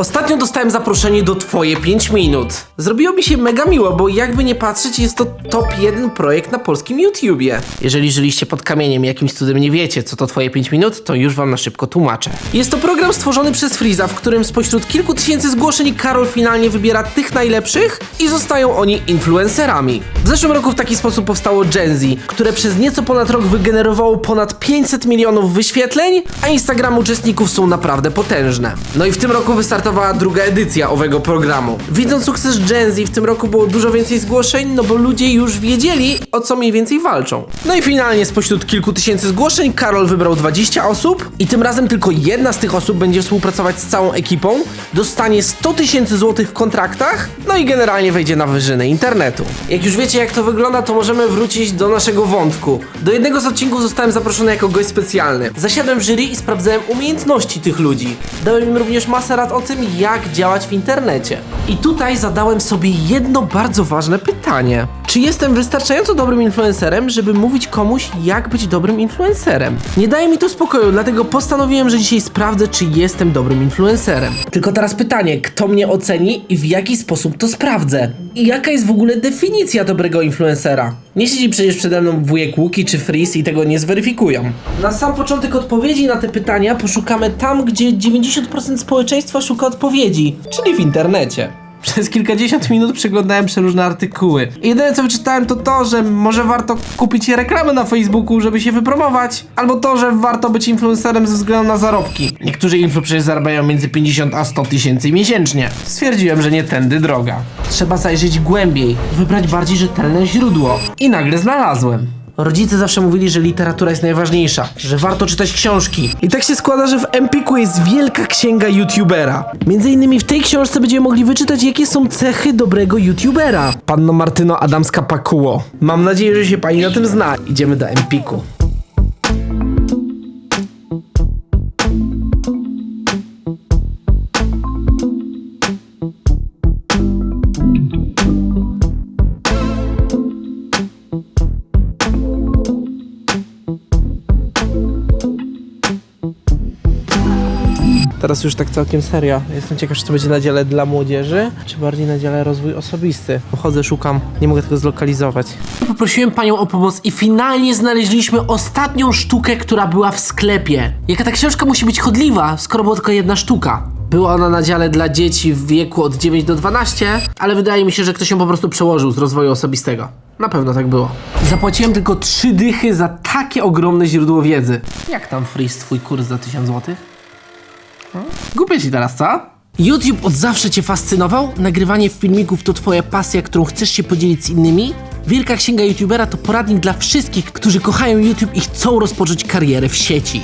Ostatnio dostałem zaproszenie do Twoje 5 minut. Zrobiło mi się mega miło, bo jakby nie patrzeć, jest to top 1 projekt na polskim YouTubie. Jeżeli żyliście pod kamieniem jakimś cudem nie wiecie, co to Twoje 5 minut, to już Wam na szybko tłumaczę. Jest to program stworzony przez Freeza, w którym spośród kilku tysięcy zgłoszeń Karol finalnie wybiera tych najlepszych i zostają oni influencerami. W zeszłym roku w taki sposób powstało Gen Z, które przez nieco ponad rok wygenerowało ponad 500 milionów wyświetleń, a Instagram uczestników są naprawdę potężne. No i w tym roku wystartowała druga edycja owego programu. Widząc sukces Gen Z w tym roku było dużo więcej zgłoszeń, no bo ludzie już wiedzieli o co mniej więcej walczą. No i finalnie spośród kilku tysięcy zgłoszeń Karol wybrał 20 osób i tym razem tylko jedna z tych osób będzie współpracować z całą ekipą, dostanie 100 tysięcy złotych w kontraktach, no i generalnie wejdzie na wyżyny internetu. Jak już wiecie jak to wygląda, to możemy wrócić do naszego wątku. Do jednego z odcinków zostałem zaproszony jako gość specjalny. Zasiadłem w jury i sprawdzałem umiejętności tych ludzi. Dałem im również masę rad o tym, jak działać w internecie. I tutaj zadałem sobie jedno bardzo ważne pytanie. Czy jestem wystarczająco dobrym influencerem, żeby mówić komuś, jak być dobrym influencerem? Nie daje mi to spokoju, dlatego postanowiłem, że dzisiaj sprawdzę, czy jestem dobrym influencerem. Tylko teraz pytanie, kto mnie oceni i w jaki sposób to sprawdzę? I jaka jest w ogóle definicja dobrego influencera? Nie siedzi przecież przede mną wujek Łuki czy Freeze i tego nie zweryfikują. Na sam początek odpowiedzi na te pytania poszukamy tam, gdzie 90% społeczeństwa szuka odpowiedzi, czyli w internecie. Przez kilkadziesiąt minut przeglądałem przeróżne artykuły. I jedyne co wyczytałem to to, że może warto kupić reklamę na Facebooku, żeby się wypromować, albo to, że warto być influencerem ze względu na zarobki. Niektórzy influ przecież zarabiają między 50 a 100 tysięcy miesięcznie. Stwierdziłem, że nie tędy droga. Trzeba zajrzeć głębiej, wybrać bardziej rzetelne źródło. I nagle znalazłem. Rodzice zawsze mówili, że literatura jest najważniejsza, że warto czytać książki. I tak się składa, że w Empiku jest wielka księga youtubera. Między innymi w tej książce będziemy mogli wyczytać, jakie są cechy dobrego youtubera. Panno Martyno Adamska-Pakuło. Mam nadzieję, że się pani na tym zna. Idziemy do Empiku. Teraz już tak całkiem serio. Jestem ciekaw, czy to będzie na dziale dla młodzieży, czy bardziej na dziale rozwój osobisty. Chodzę, szukam, nie mogę tego zlokalizować. Poprosiłem panią o pomoc i finalnie znaleźliśmy ostatnią sztukę, która była w sklepie. Jaka ta książka musi być chodliwa, skoro była tylko jedna sztuka. Była ona na dziale dla dzieci w wieku od 9 do 12, ale wydaje mi się, że ktoś ją po prostu przełożył z rozwoju osobistego. Na pewno tak było. Zapłaciłem tylko trzy dychy za takie ogromne źródło wiedzy. Jak tam Freeze twój kurs za 1000 złotych? Głupie ci teraz, co? YouTube od zawsze cię fascynował? Nagrywanie filmików to twoja pasja, którą chcesz się podzielić z innymi? Wielka Księga YouTubera to poradnik dla wszystkich, którzy kochają YouTube i chcą rozpocząć karierę w sieci.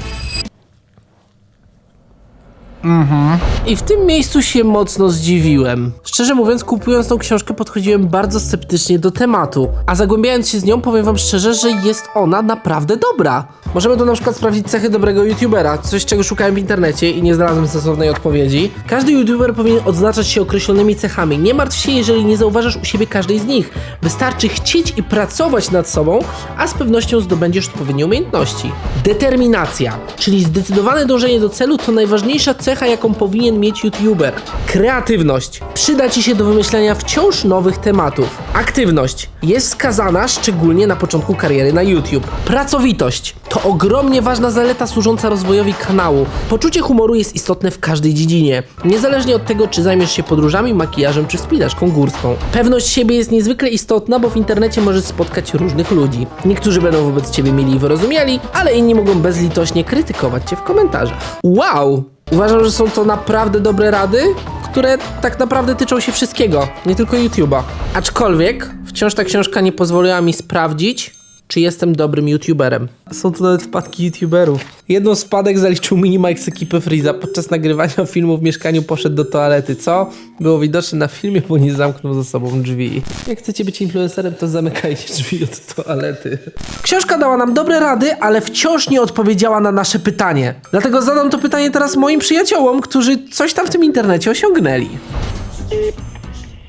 I w tym miejscu się mocno zdziwiłem. Szczerze mówiąc, kupując tą książkę, podchodziłem bardzo sceptycznie do tematu. A zagłębiając się z nią, powiem wam szczerze, że jest ona naprawdę dobra. Możemy tu na przykład sprawdzić cechy dobrego youtubera, coś czego szukałem w internecie i nie znalazłem sensownej odpowiedzi. Każdy youtuber powinien odznaczać się określonymi cechami. Nie martw się, jeżeli nie zauważasz u siebie każdej z nich. Wystarczy chcieć i pracować nad sobą, a z pewnością zdobędziesz odpowiednie umiejętności. Determinacja, czyli zdecydowane dążenie do celu to najważniejsza cecha, jaką powinien mieć youtuber. Kreatywność przyda ci się do wymyślania wciąż nowych tematów. Aktywność jest wskazana szczególnie na początku kariery na YouTube. Pracowitość to ogromnie ważna zaleta służąca rozwojowi kanału. Poczucie humoru jest istotne w każdej dziedzinie, niezależnie od tego, czy zajmiesz się podróżami, makijażem czy wspinaczką górską. Pewność siebie jest niezwykle istotna, bo w internecie możesz spotkać różnych ludzi. Niektórzy będą wobec ciebie mieli i wyrozumiali, ale inni mogą bezlitośnie krytykować cię w komentarzach. Wow! Uważam, że są to naprawdę dobre rady, które tak naprawdę tyczą się wszystkiego, nie tylko YouTube'a. Aczkolwiek wciąż ta książka nie pozwoliła mi sprawdzić, czy jestem dobrym YouTuberem. Są to nawet wpadki YouTuberów. Jedną z wpadek zaliczył Minimike z ekipy Freeza. Podczas nagrywania filmu w mieszkaniu poszedł do toalety, co było widoczne na filmie, bo nie zamknął za sobą drzwi. Jak chcecie być influencerem, to zamykajcie drzwi od toalety. Książka dała nam dobre rady, ale wciąż nie odpowiedziała na nasze pytanie. Dlatego zadam to pytanie teraz moim przyjaciołom, którzy coś tam w tym internecie osiągnęli.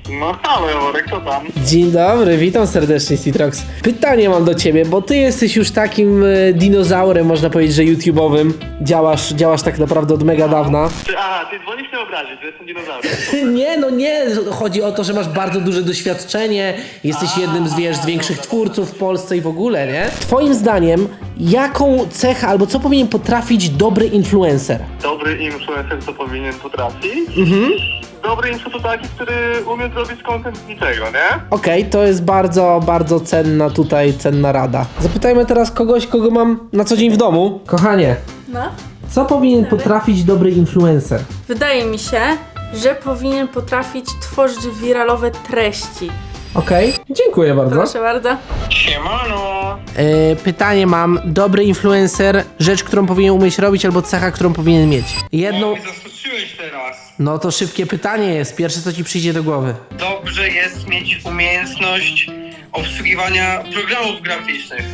No halo, Jaworek, co tam? Dzień dobry, witam serdecznie Citrox. Pytanie mam do ciebie, bo ty jesteś już takim e, dinozaurem, można powiedzieć, że YouTube'owym. Działasz, działasz tak naprawdę od mega dawna. Ty, aha, ty dzwonisz mnie obrazić, że jestem dinozaurem. Nie, no nie, chodzi o to, że masz bardzo duże doświadczenie, jesteś jednym z, wiesz, z większych twórców w Polsce i w ogóle, nie? Twoim zdaniem, jaką cechę albo co powinien potrafić dobry influencer? Dobry influencer co powinien potrafić? Dobry info to taki, który umie zrobić content z niczego, nie? Okej, to jest bardzo, bardzo cenna tutaj, cenna rada. Zapytajmy teraz kogoś, kogo mam na co dzień w domu. Kochanie, No. co powinien potrafić dobry influencer? Wydaje mi się, że powinien potrafić tworzyć wiralowe treści. Okej, dziękuję bardzo. Proszę bardzo. Siemano! E, pytanie mam, dobry influencer, rzecz, którą powinien umieć robić albo cecha, którą powinien mieć? Jedną, zaskoczyłeś teraz. no to szybkie pytanie jest, pierwsze co ci przyjdzie do głowy. Dobrze jest mieć umiejętność obsługiwania programów graficznych.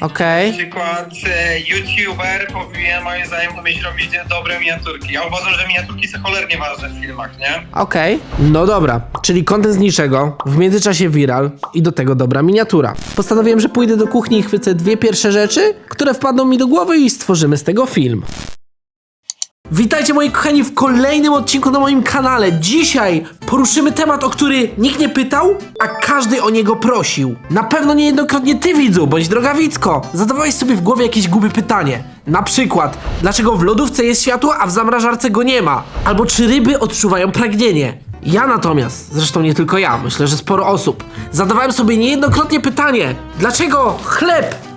Okej. Na przykład e, YouTuber powinien moim zdaniem umieć robić dobre miniaturki. Ja uważam, że miniaturki są cholernie ważne w filmach, nie? Okej, no dobra, czyli content z niczego, w międzyczasie viral i do tego dobra miniatura. Postanowiłem, że pójdę do kuchni i chwycę dwie pierwsze rzeczy, które wpadną mi do głowy i stworzymy z tego film. Witajcie moi kochani w kolejnym odcinku na moim kanale. Dzisiaj poruszymy temat, o który nikt nie pytał, a każdy o niego prosił. Na pewno niejednokrotnie ty widzu, bądź droga widzko, zadawałeś sobie w głowie jakieś głupie pytanie. Na przykład, dlaczego w lodówce jest światło, a w zamrażarce go nie ma? Albo czy ryby odczuwają pragnienie? Ja natomiast, zresztą nie tylko ja, myślę, że sporo osób, zadawałem sobie niejednokrotnie pytanie, dlaczego chleb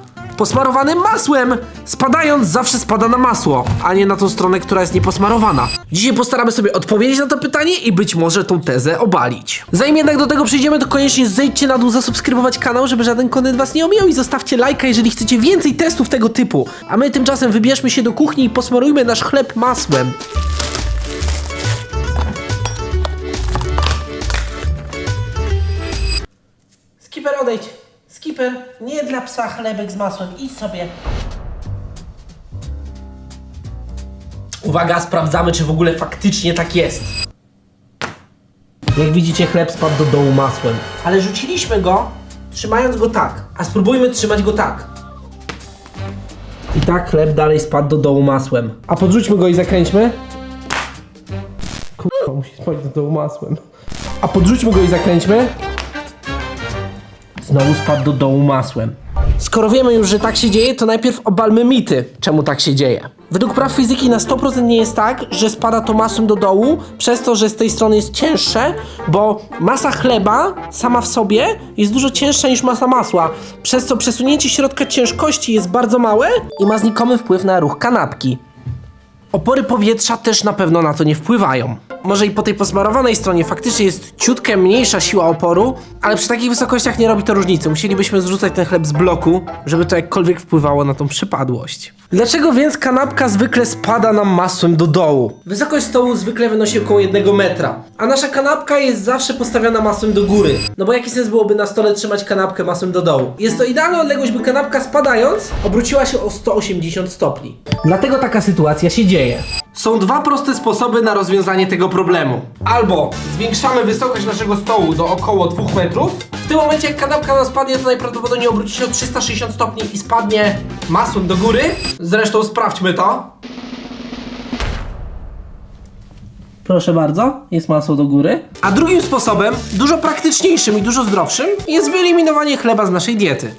posmarowany masłem, spadając zawsze spada na masło, a nie na tą stronę, która jest nieposmarowana. Dzisiaj postaramy sobie odpowiedzieć na to pytanie i być może tą tezę obalić. Zanim jednak do tego przejdziemy, to koniecznie zejdźcie na dół, zasubskrybować kanał, żeby żaden kontent was nie omijał i zostawcie lajka, jeżeli chcecie więcej testów tego typu. A my tymczasem wybierzmy się do kuchni i posmarujmy nasz chleb masłem. Skipper, odejdź. Skipper, nie dla psa chlebek z masłem. Idź sobie. Uwaga, sprawdzamy, czy w ogóle faktycznie tak jest. Jak widzicie, chleb spadł do dołu masłem. Ale rzuciliśmy go, trzymając go tak. A spróbujmy trzymać go tak. I tak chleb dalej spadł do dołu masłem. A podrzućmy go i zakręćmy. Kurwa, musi spaść do dołu masłem. A podrzućmy go i zakręćmy. Znowu spadł do dołu masłem. Skoro wiemy już, że tak się dzieje, to najpierw obalmy mity, czemu tak się dzieje. Według praw fizyki na 100% nie jest tak, że spada to masłem do dołu, przez to, że z tej strony jest cięższe, bo masa chleba sama w sobie jest dużo cięższa niż masa masła, przez co przesunięcie środka ciężkości jest bardzo małe i ma znikomy wpływ na ruch kanapki. Opory powietrza też na pewno na to nie wpływają. Może i po tej posmarowanej stronie faktycznie jest ciutkę mniejsza siła oporu, ale przy takich wysokościach nie robi to różnicy. Musielibyśmy zrzucać ten chleb z bloku, żeby to jakkolwiek wpływało na tą przypadłość. Dlaczego więc kanapka zwykle spada nam masłem do dołu? Wysokość stołu zwykle wynosi około 1 metra, a nasza kanapka jest zawsze postawiona masłem do góry. No bo jaki sens byłoby na stole trzymać kanapkę masłem do dołu? Jest to idealna odległość, by kanapka spadając obróciła się o 180 stopni. Dlatego taka sytuacja się dzieje. Są dwa proste sposoby na rozwiązanie tego problemu. Albo zwiększamy wysokość naszego stołu do około 2 metrów. W tym momencie jak kanapka nam spadnie, to najprawdopodobniej obróci się o 360 stopni i spadnie masłem do góry. Zresztą sprawdźmy to. Proszę bardzo, jest masło do góry. A drugim sposobem, dużo praktyczniejszym i dużo zdrowszym, jest wyeliminowanie chleba z naszej diety.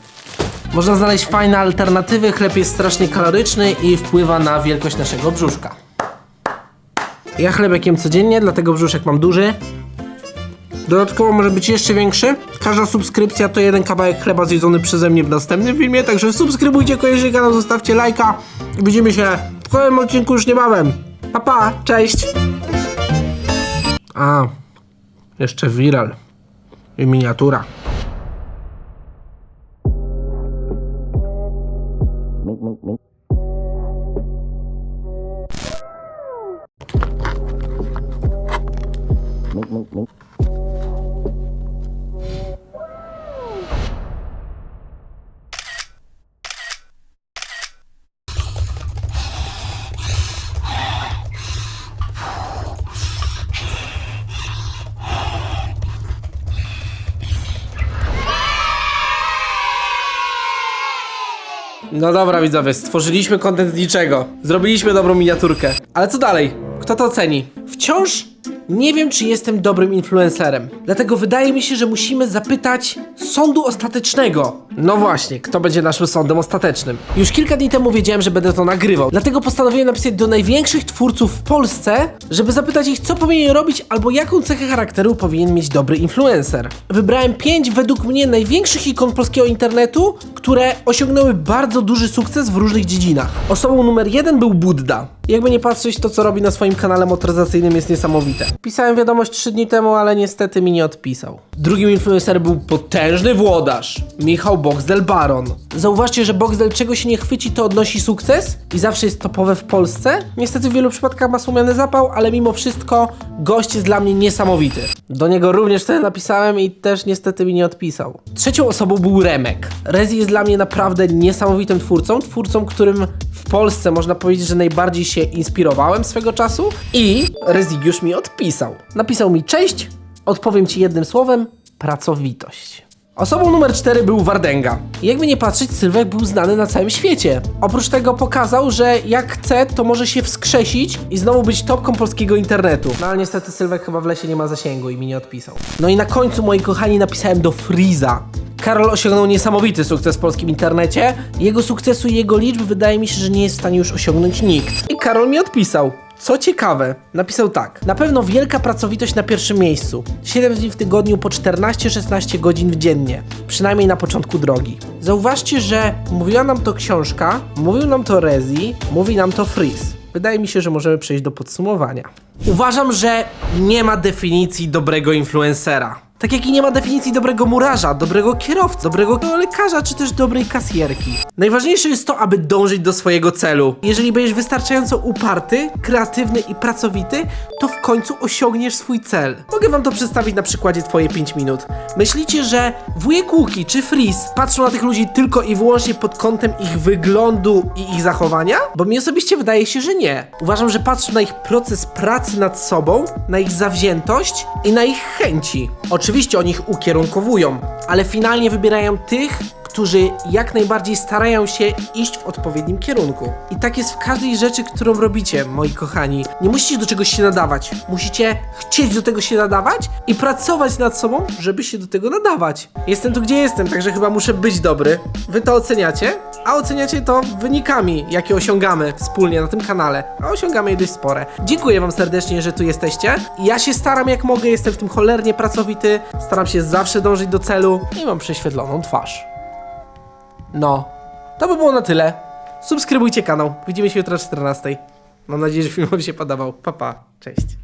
Można znaleźć fajne alternatywy, chleb jest strasznie kaloryczny i wpływa na wielkość naszego brzuszka. Ja chlebek jem codziennie, dlatego brzuszek mam duży. Dodatkowo może być jeszcze większy. Każda subskrypcja to jeden kawałek chleba zjedzony przeze mnie w następnym filmie, także subskrybujcie koniecznie kanał, zostawcie lajka i widzimy się w kolejnym odcinku już niebawem. Pa, pa, cześć! A, jeszcze viral i miniatura. Mink, mink, mink. No dobra widzowie, stworzyliśmy kontent z niczego. Zrobiliśmy dobrą miniaturkę. Ale co dalej? Kto to oceni? Wciąż nie wiem, czy jestem dobrym influencerem. Dlatego wydaje mi się, że musimy zapytać sądu ostatecznego. No właśnie, kto będzie naszym sądem ostatecznym? Już kilka dni temu wiedziałem, że będę to nagrywał. Dlatego postanowiłem napisać do największych twórców w Polsce, żeby zapytać ich, co powinien robić albo jaką cechę charakteru powinien mieć dobry influencer. Wybrałem pięć według mnie największych ikon polskiego internetu, które osiągnęły bardzo duży sukces w różnych dziedzinach. Osobą numer jeden był Budda. Jakby nie patrzeć, to co robi na swoim kanale motoryzacyjnym jest niesamowite. Pisałem wiadomość 3 dni temu, ale niestety mi nie odpisał. Drugim influencerem był potężny włodarz, Michał Boxdel Baron. Zauważcie, że Boxdel czego się nie chwyci, to odnosi sukces i zawsze jest topowe w Polsce. Niestety w wielu przypadkach ma słomiany zapał, ale mimo wszystko gość jest dla mnie niesamowity. Do niego również wtedy napisałem i też niestety mi nie odpisał. Trzecią osobą był Remek. Rezi jest dla mnie naprawdę niesamowitym twórcą, twórcą, którym w Polsce można powiedzieć, że najbardziej się inspirowałem swego czasu i Rezigiusz mi odpisał. Napisał mi cześć, odpowiem ci jednym słowem, pracowitość. Osobą numer 4 był Wardenga. Jakby nie patrzeć, Sylwek był znany na całym świecie. Oprócz tego pokazał, że jak chce, to może się wskrzesić i znowu być topką polskiego internetu. No ale niestety Sylwek chyba w lesie nie ma zasięgu i mi nie odpisał. No i na końcu, moi kochani, napisałem do Freeza. Karol osiągnął niesamowity sukces w polskim internecie. Jego sukcesu i jego liczb wydaje mi się, że nie jest w stanie już osiągnąć nikt. I Karol mi odpisał. Co ciekawe, napisał tak. Na pewno wielka pracowitość na pierwszym miejscu. 7 dni w tygodniu po 14-16 godzin dziennie. Przynajmniej na początku drogi. Zauważcie, że mówiła nam to książka, mówił nam to Rezi, mówi nam to Freeze. Wydaje mi się, że możemy przejść do podsumowania. Uważam, że nie ma definicji dobrego influencera. Tak jak i nie ma definicji dobrego murarza, dobrego kierowcy, dobrego lekarza, czy też dobrej kasjerki. Najważniejsze jest to, aby dążyć do swojego celu. Jeżeli będziesz wystarczająco uparty, kreatywny i pracowity, to w końcu osiągniesz swój cel. Mogę wam to przedstawić na przykładzie twoje 5 minut. Myślicie, że wujek Łuki czy Freeze patrzą na tych ludzi tylko i wyłącznie pod kątem ich wyglądu i ich zachowania? Bo mi osobiście wydaje się, że nie. Uważam, że patrzą na ich proces pracy nad sobą, na ich zawziętość i na ich chęci. Oczywiście oni ich ukierunkowują, ale finalnie wybierają tych, którzy jak najbardziej starają się iść w odpowiednim kierunku. I tak jest w każdej rzeczy, którą robicie, moi kochani. Nie musicie do czegoś się nadawać. Musicie chcieć do tego się nadawać i pracować nad sobą, żeby się do tego nadawać. Jestem tu, gdzie jestem, także chyba muszę być dobry. Wy to oceniacie, a oceniacie to wynikami, jakie osiągamy wspólnie na tym kanale. A osiągamy je dość spore. Dziękuję wam serdecznie, że tu jesteście. Ja się staram jak mogę, jestem w tym cholernie pracowity. Staram się zawsze dążyć do celu i mam prześwietloną twarz. No, to by było na tyle. Subskrybujcie kanał. Widzimy się jutro o 14. Mam nadzieję, że film Wam się podobał. Pa, pa. Cześć.